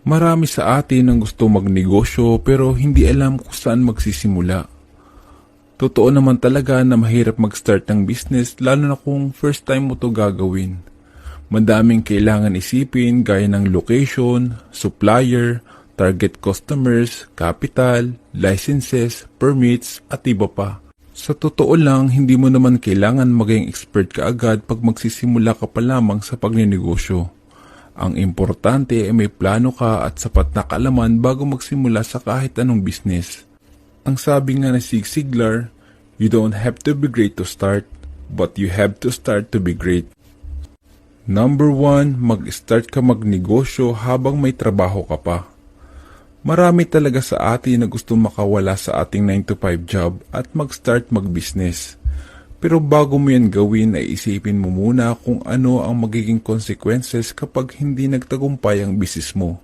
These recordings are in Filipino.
Marami sa atin ang gusto magnegosyo pero hindi alam kung saan magsisimula. Totoo naman talaga na mahirap mag-start ng business lalo na kung first time mo to gagawin. Madaming kailangan isipin gaya ng location, supplier, target customers, capital, licenses, permits at iba pa. Sa totoo lang, hindi mo naman kailangan maging expert ka agad pag magsisimula ka pa lamang sa pagninegosyo. Ang importante ay may plano ka at sapat na kaalaman bago magsimula sa kahit anong business. Ang sabi nga ni Sig Ziglar, you don't have to be great to start, but you have to start to be great. Number one, mag-start ka magnegosyo habang may trabaho ka pa. Marami talaga sa atin na gusto makawala sa ating 9 to 5 job at mag-start mag-business. Pero bago mo yan gawin ay isipin mo muna kung ano ang magiging consequences kapag hindi nagtagumpay ang business mo.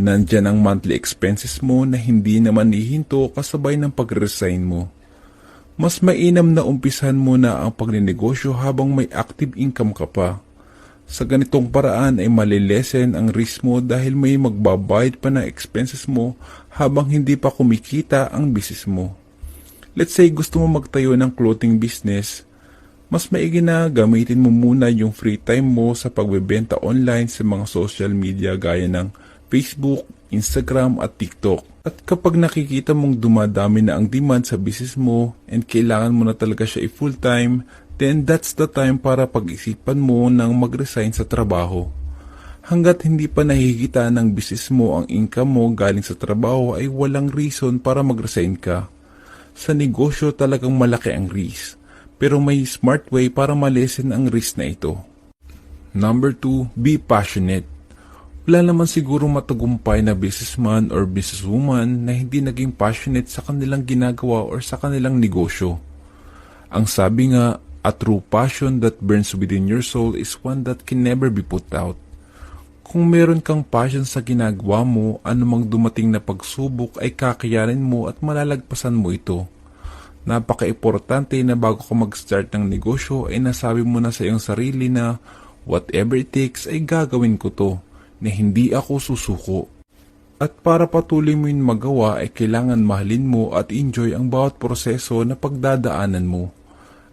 Nandyan ang monthly expenses mo na hindi naman ihinto kasabay ng pag-resign mo. Mas mainam na umpisan mo na ang pagninegosyo habang may active income ka pa. Sa ganitong paraan ay malilesen ang risk mo dahil may magbabayad pa ng expenses mo habang hindi pa kumikita ang business mo. Let's say gusto mo magtayo ng clothing business, mas maigi na gamitin mo muna yung free time mo sa pagbebenta online sa mga social media gaya ng Facebook, Instagram at TikTok. At kapag nakikita mong dumadami na ang demand sa business mo and kailangan mo na talaga siya i-full time, then that's the time para pag-isipan mo ng mag-resign sa trabaho. Hanggat hindi pa nakikita ng business mo ang income mo galing sa trabaho ay walang reason para mag-resign ka. Sa negosyo talagang malaki ang risk, pero may smart way para malesen ang risk na ito. Number 2, be passionate. Wala naman siguro matagumpay na businessman or businesswoman na hindi naging passionate sa kanilang ginagawa or sa kanilang negosyo. Ang sabi nga, a true passion that burns within your soul is one that can never be put out. Kung meron kang passion sa ginagawa mo, anumang dumating na pagsubok ay kakayanin mo at malalagpasan mo ito. Napaka-importante na bago ka mag-start ng negosyo ay nasabi mo na sa iyong sarili na whatever it takes ay gagawin ko to, na hindi ako susuko. At para patuloy mo yun magawa ay kailangan mahalin mo at enjoy ang bawat proseso na pagdadaanan mo.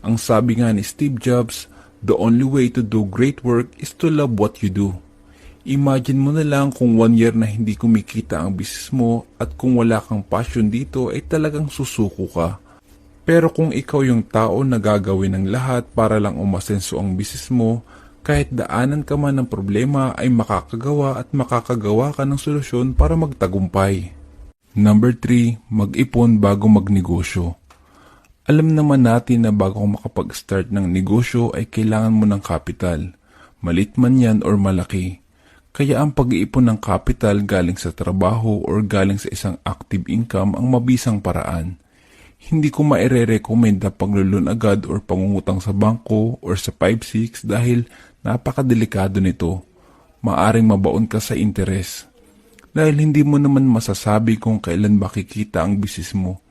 Ang sabi nga ni Steve Jobs, the only way to do great work is to love what you do. Imagine mo na lang kung one year na hindi kumikita ang business mo at kung wala kang passion dito ay talagang susuko ka. Pero kung ikaw yung tao na gagawin ng lahat para lang umasenso ang business mo, kahit daanan ka man ng problema ay makakagawa at makakagawa ka ng solusyon para magtagumpay. Number 3, mag-ipon bago magnegosyo. Alam naman natin na bago makapag-start ng negosyo ay kailangan mo ng kapital. Malit man yan or malaki. Kaya ang pag-iipon ng kapital galing sa trabaho or galing sa isang active income ang mabisang paraan. Hindi ko maire-recommend na paglulun agad or pangungutang sa bangko or sa 5-6 dahil napakadelikado nito. Maaring mabaon ka sa interes. Dahil hindi mo naman masasabi kung kailan makikita ang bisis mo.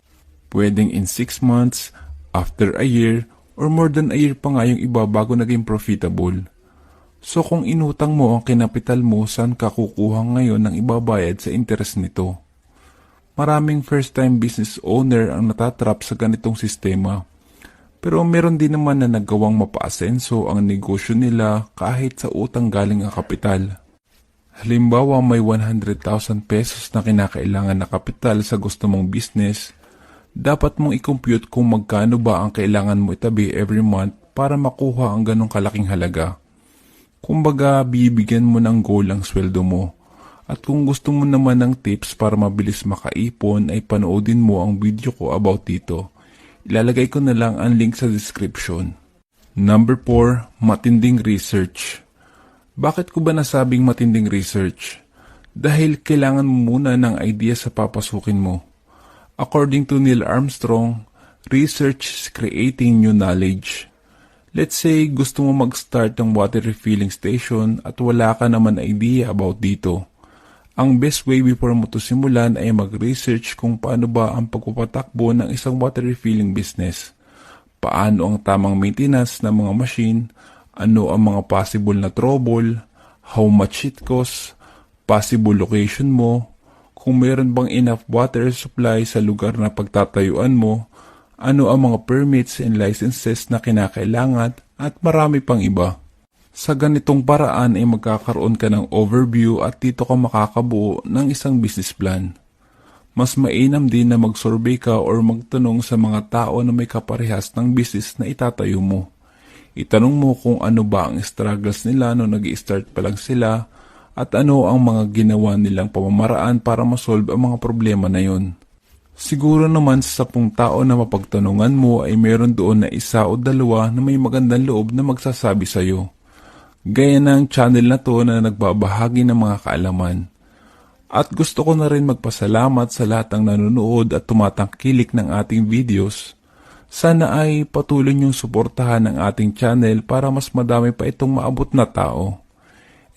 Pwedeng in 6 months, after a year, or more than a year pa nga yung iba bago naging profitable. So kung inutang mo ang kinapital mo, saan ka kukuha ngayon ng ibabayad sa interes nito? Maraming first-time business owner ang natatrap sa ganitong sistema. Pero meron din naman na nagawang mapaasenso ang negosyo nila kahit sa utang galing ang kapital. Halimbawa may 100,000 pesos na kinakailangan na kapital sa gusto mong business, dapat mong i-compute kung magkano ba ang kailangan mo itabi every month para makuha ang ganong kalaking halaga. Kumbaga, bibigyan mo ng goal ang sweldo mo. At kung gusto mo naman ng tips para mabilis makaipon ay panoodin mo ang video ko about dito. Ilalagay ko na lang ang link sa description. Number 4, matinding research. Bakit ko ba nasabing matinding research? Dahil kailangan mo muna ng idea sa papasukin mo. According to Neil Armstrong, research is creating new knowledge. Let's say gusto mo mag-start ng water refilling station at wala ka naman idea about dito. Ang best way before mo to simulan ay mag-research kung paano ba ang pagpapatakbo ng isang water refilling business. Paano ang tamang maintenance ng mga machine, ano ang mga possible na trouble, how much it costs, possible location mo, kung meron bang enough water supply sa lugar na pagtatayuan mo, ano ang mga permits and licenses na kinakailangan at marami pang iba. Sa ganitong paraan ay magkakaroon ka ng overview at dito ka makakabuo ng isang business plan. Mas mainam din na mag-survey ka or magtanong sa mga tao na may kaparehas ng business na itatayo mo. Itanong mo kung ano ba ang struggles nila no nag start pa lang sila at ano ang mga ginawa nilang pamamaraan para masolve ang mga problema na yon. Siguro naman sa sapong tao na mapagtanungan mo ay meron doon na isa o dalawa na may magandang loob na magsasabi sa'yo. Gaya ng channel na to na nagbabahagi ng mga kaalaman. At gusto ko na rin magpasalamat sa lahat ng nanonood at tumatangkilik ng ating videos. Sana ay patuloy niyong suportahan ang ating channel para mas madami pa itong maabot na tao.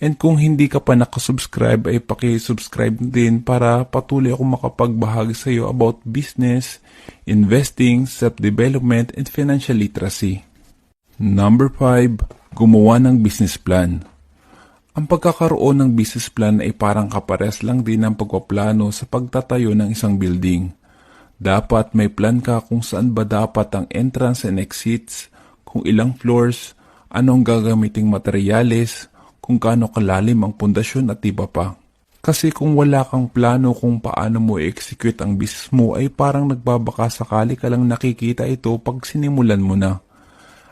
And kung hindi ka pa nakasubscribe ay paki-subscribe din para patuloy ako makapagbahagi sa iyo about business, investing, self-development, and financial literacy. Number 5. Gumawa ng business plan. Ang pagkakaroon ng business plan ay parang kapares lang din ng pagpaplano sa pagtatayo ng isang building. Dapat may plan ka kung saan ba dapat ang entrance and exits, kung ilang floors, anong gagamiting materyales, kung gaano kalalim ang pundasyon at iba pa. Kasi kung wala kang plano kung paano mo i-execute ang business mo ay parang nagbabaka sakali ka lang nakikita ito pag sinimulan mo na.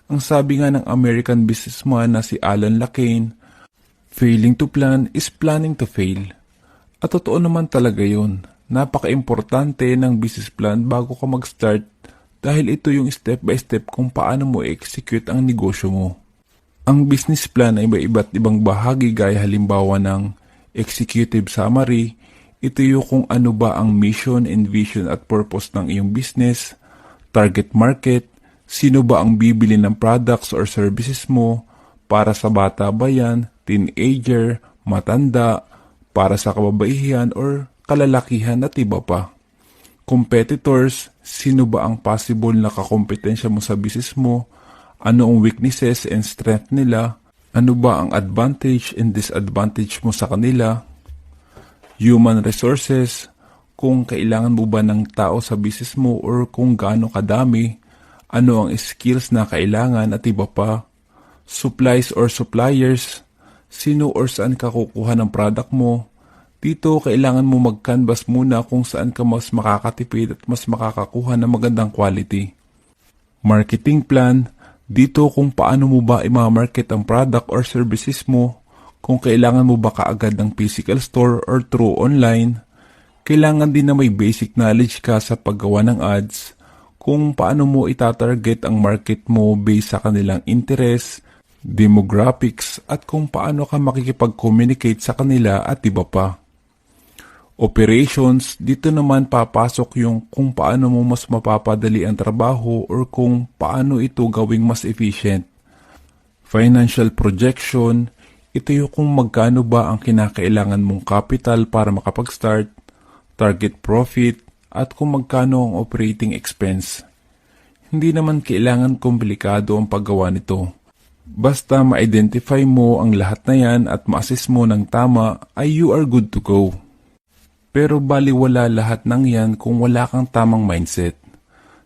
Ang sabi nga ng American businessman na si Alan Lacane, Failing to plan is planning to fail. At totoo naman talaga yun. Napaka-importante ng business plan bago ka mag-start dahil ito yung step by step kung paano mo i-execute ang negosyo mo. Ang business plan ay may iba't ibang bahagi gaya halimbawa ng executive summary, ito yung kung ano ba ang mission and vision at purpose ng iyong business, target market, sino ba ang bibili ng products or services mo, para sa bata ba yan, teenager, matanda, para sa kababaihan or kalalakihan at iba pa. Competitors, sino ba ang possible na kakompetensya mo sa business mo, ano ang weaknesses and strength nila, ano ba ang advantage and disadvantage mo sa kanila, human resources, kung kailangan mo ba ng tao sa business mo or kung gaano kadami, ano ang skills na kailangan at iba pa, supplies or suppliers, sino or saan ka kukuha ng product mo. Dito, kailangan mo mag-canvas muna kung saan ka mas makakatipid at mas makakakuha ng magandang quality. Marketing plan, dito kung paano mo ba i-market ang product or services mo, kung kailangan mo ba kaagad ng physical store or through online, kailangan din na may basic knowledge ka sa paggawa ng ads, kung paano mo itatarget ang market mo based sa kanilang interest, demographics, at kung paano ka makikipag-communicate sa kanila at iba pa. Operations, dito naman papasok yung kung paano mo mas mapapadali ang trabaho or kung paano ito gawing mas efficient. Financial projection, ito yung kung magkano ba ang kinakailangan mong capital para makapag-start, target profit, at kung magkano ang operating expense. Hindi naman kailangan komplikado ang paggawa nito. Basta ma-identify mo ang lahat na yan at ma-assess mo ng tama ay you are good to go. Pero baliwala lahat ng yan kung wala kang tamang mindset.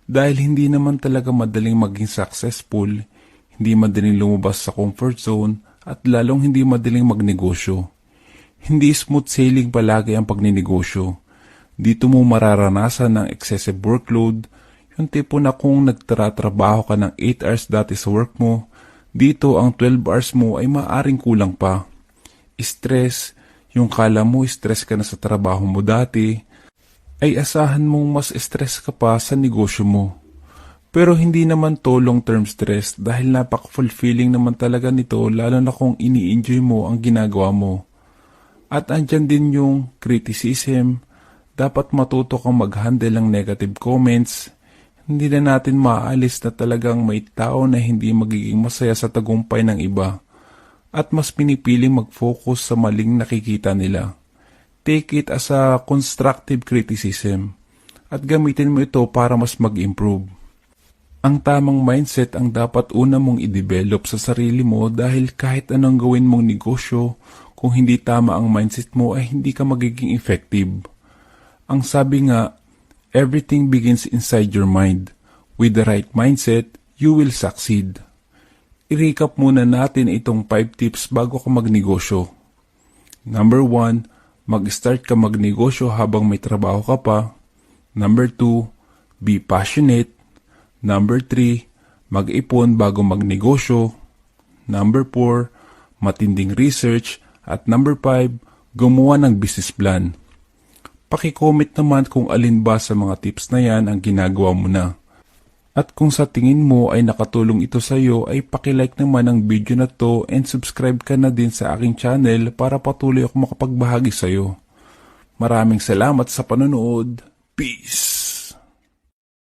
Dahil hindi naman talaga madaling maging successful, hindi madaling lumabas sa comfort zone, at lalong hindi madaling magnegosyo. Hindi smooth sailing palagi ang pagninegosyo. Dito mo mararanasan ng excessive workload, yung tipo na kung nagtratrabaho ka ng 8 hours dati sa work mo, dito ang 12 hours mo ay maaring kulang pa. Stress, yung kala mo stress ka na sa trabaho mo dati, ay asahan mong mas stress ka pa sa negosyo mo. Pero hindi naman to long-term stress dahil napak-fulfilling naman talaga nito lalo na kung ini-enjoy mo ang ginagawa mo. At andyan din yung criticism, dapat matuto kang mag-handle ng negative comments. Hindi na natin maaalis na talagang may tao na hindi magiging masaya sa tagumpay ng iba at mas pinipiling mag-focus sa maling nakikita nila. Take it as a constructive criticism at gamitin mo ito para mas mag-improve. Ang tamang mindset ang dapat una mong i-develop sa sarili mo dahil kahit anong gawin mong negosyo, Kung hindi tama ang mindset mo ay hindi ka magiging effective. Ang sabi nga, everything begins inside your mind. With the right mindset, you will succeed. I-recap muna natin itong 5 tips bago ka magnegosyo. Number 1, mag-start ka magnegosyo habang may trabaho ka pa. Number 2, be passionate. Number 3, mag-ipon bago magnegosyo. Number 4, matinding research. At number 5, gumawa ng business plan. Pakicomment naman kung alin ba sa mga tips na yan ang ginagawa mo na. At kung sa tingin mo ay nakatulong ito sa iyo ay pakilike naman ang video na to and subscribe ka na din sa aking channel para patuloy ako makapagbahagi sa iyo. Maraming salamat sa panonood. Peace!